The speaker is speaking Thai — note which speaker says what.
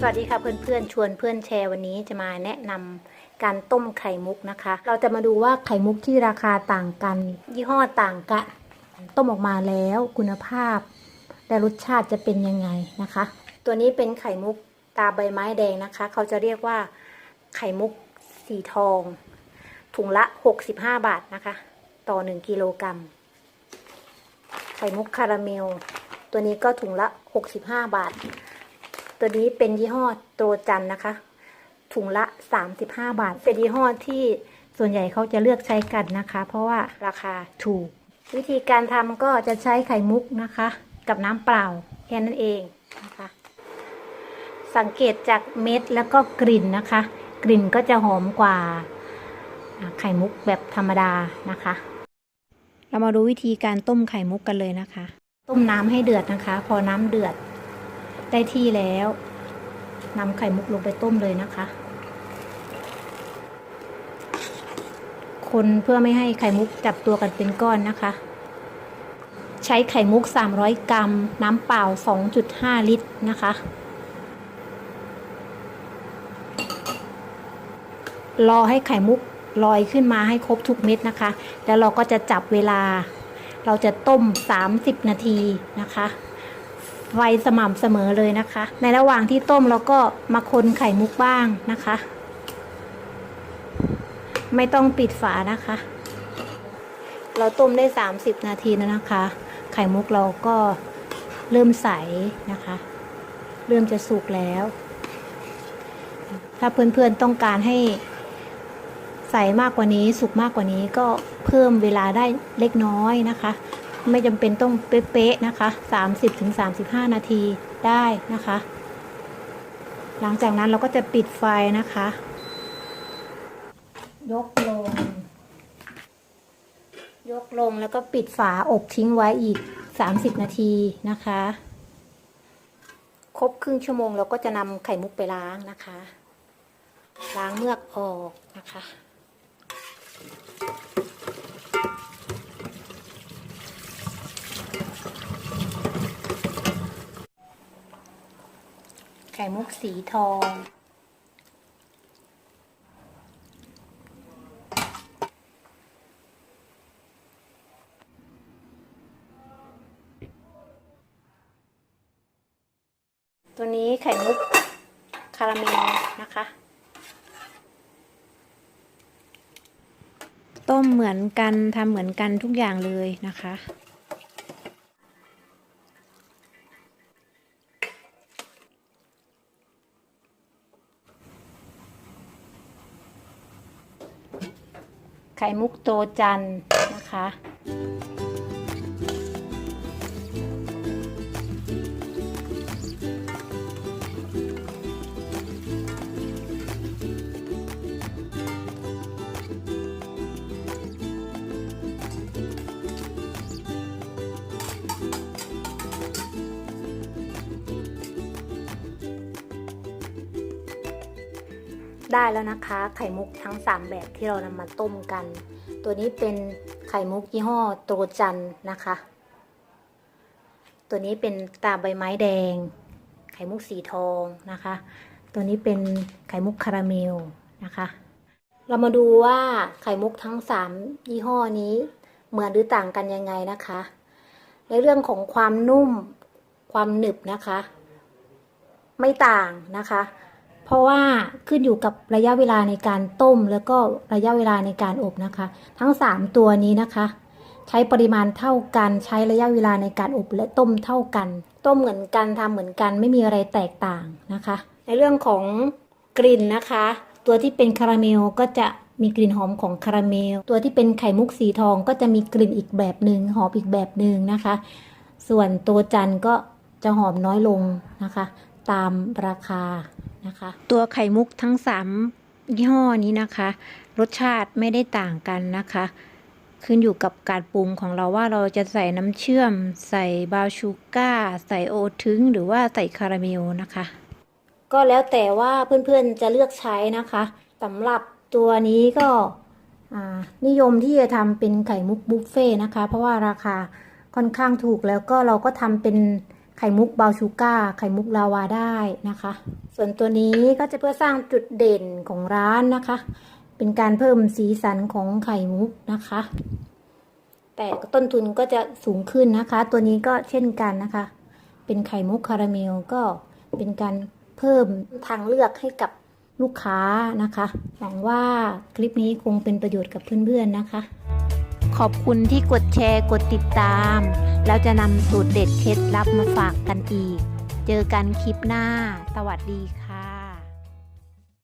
Speaker 1: สวัสดีค่ะเพื่อนๆ ชวนเพื่อนแชร์วันนี้จะมาแนะนำการต้มไข่มุกนะคะ เราจะมาดูว่าไข่มุกที่ราคาต่างกัน ยี่ห้อต่างกันต้มออกมาแล้วคุณภาพ และรสชาติจะเป็นยังไงนะคะ ตัวนี้เป็นไข่มุกตาใบไม้แดงนะคะ เขาจะเรียกว่าไข่มุกสีทอง ถุงละ 65 บาทนะคะ ต่อ 1 กิโลกรัมไข่มุกคาราเมล ตัวนี้ก็ถุงละ 65 บาท ตัวนี้เป็นยี่ห้อโตจันนะคะ ถุงละ 35 บาท เป็นยี่ห้อที่ส่วนใหญ่เขาจะเลือกใช้กันนะคะ เพราะว่าราคาถูก วิธีการทำก็จะใช้ไข่มุกนะคะ กับน้ำเปล่าแค่นั้นเองนะคะ สังเกตจากเม็ดแล้วก็กลิ่นนะคะ กลิ่นก็จะหอมกว่าอ่าไข่มุกแบบธรรมดานะคะ เรามาดูวิธีการต้มไข่มุกกันเลยนะคะ ต้มน้ำให้เดือดนะคะ พอน้ำเดือด ได้ที่แล้วนำไข่มุกลงไปต้มเลยนะคะ คนเพื่อไม่ให้ไข่มุกจับตัวกันเป็นก้อนนะคะ ใช้ไข่มุก 300 กรัม น้ำเปล่า 2.5 ลิตรนะคะ รอให้ไข่มุกลอยขึ้นมาให้ครบทุกเม็ดนะคะ แล้วเราก็จะจับเวลา เราจะต้ม 30 นาทีนะคะ ไฟสม่ำเสมอเลยนะคะ ในระหว่างที่ต้มเราก็มาคนไข่มุกบ้างนะคะ ไม่ต้องปิดฝานะคะ เราต้มได้ 30 นาทีแล้วนะคะ ไข่มุกเราก็เริ่มใสนะคะ เริ่มจะสุกแล้ว ถ้าเพื่อนๆต้องการให้ใสมากกว่านี้สุกมากกว่านี้ก็เพิ่มเวลาได้เล็กน้อยนะคะ ไม่จำเป็นต้องเป๊ะๆนะคะ 30-35 นาทีได้นะคะ หลังจากนั้นเราก็จะปิดไฟนะคะ ยกลง ยกลงแล้วก็ปิดฝาอบทิ้งไว้อีก 30 นาทีนะคะ ครบครึ่งชั่วโมงเราก็จะนำไข่มุกไปล้างนะคะ ล้างเมือกออกนะคะ ไข่มุกสีทอง ตัวนี้ไข่มุกคาราเมลนะคะ ต้มเหมือนกันทำเหมือนกันทุกอย่างเลยนะคะ ไข่มุกโตจันนะคะ ได้แล้วนะคะ ไข่มุกทั้ง 3 แบบที่เรานำมาต้มกัน ตัวนี้เป็นไข่มุกยี่ห้อโตจันนะคะ ตัวนี้เป็นตาใบไม้แดง ไข่มุกสีทองนะคะ ตัวนี้เป็นไข่มุกคาราเมลนะคะ เรามาดูว่าไข่มุกทั้ง 3 ยี่ห้อนี้เหมือนหรือต่างกันยังไงนะคะ ในเรื่องของความนุ่มความหนึบนะคะ ไม่ต่างนะคะ เพราะว่าขึ้นอยู่กับระยะเวลาในการต้ม แล้วก็ระยะเวลาในการอบนะคะ ทั้ง 3 ตัวนี้นะคะ ใช้ปริมาณเท่ากันใช้ระยะเวลาในการอบและต้มเท่ากัน ต้มเหมือนกันทำเหมือนกันไม่มีอะไรแตกต่างนะคะ ในเรื่องของกลิ่นนะคะ ตัวที่เป็นคาราเมลก็จะมีกลิ่นหอมของคาราเมล ตัวที่เป็นไข่มุกสีทองก็จะมีกลิ่นอีกแบบหนึ่งหอมอีกแบบหนึ่งนะคะ ส่วนตัวจันก็จะหอมน้อยลงนะคะ ตามราคา นะคะ ตัวไข่มุกทั้ง 3 ยี่ห้อนี้นะคะ รสชาติไม่ได้ต่างกันนะคะ ขึ้นอยู่กับการปรุงของเราว่าเราจะใส่น้ำเชื่อม ใส่บราวชูก้า ใส่โอทึงหรือว่าใส่คาราเมลนะคะ ก็แล้วแต่ว่าเพื่อนๆจะเลือกใช้นะคะสำหรับตัวนี้ก็นิยมที่จะทำเป็นไข่มุกบุฟเฟ่นะคะ เพราะว่าราคาค่อนข้างถูกแล้วก็เราก็ทำเป็น ไข่มุกเบาชูก้า ไข่มุกลาวาได้นะคะ ส่วนตัวนี้ก็จะเพื่อสร้างจุดเด่นของร้านนะคะ เป็นการเพิ่มสีสันของไข่มุกนะคะ แต่ต้นทุนก็จะสูงขึ้นนะคะ ตัวนี้ก็เช่นกันนะคะ เป็นไข่มุกคาราเมลก็เป็นการเพิ่มทางเลือกให้กับลูกค้านะคะ หวังว่าคลิปนี้คงเป็นประโยชน์กับเพื่อนๆนะคะ ขอบคุณที่กดแชร์กดติดตาม เราจะนำสูตรเด็ดเคล็ดลับมาฝากกันอีก เจอกันคลิปหน้า สวัสดีค่ะ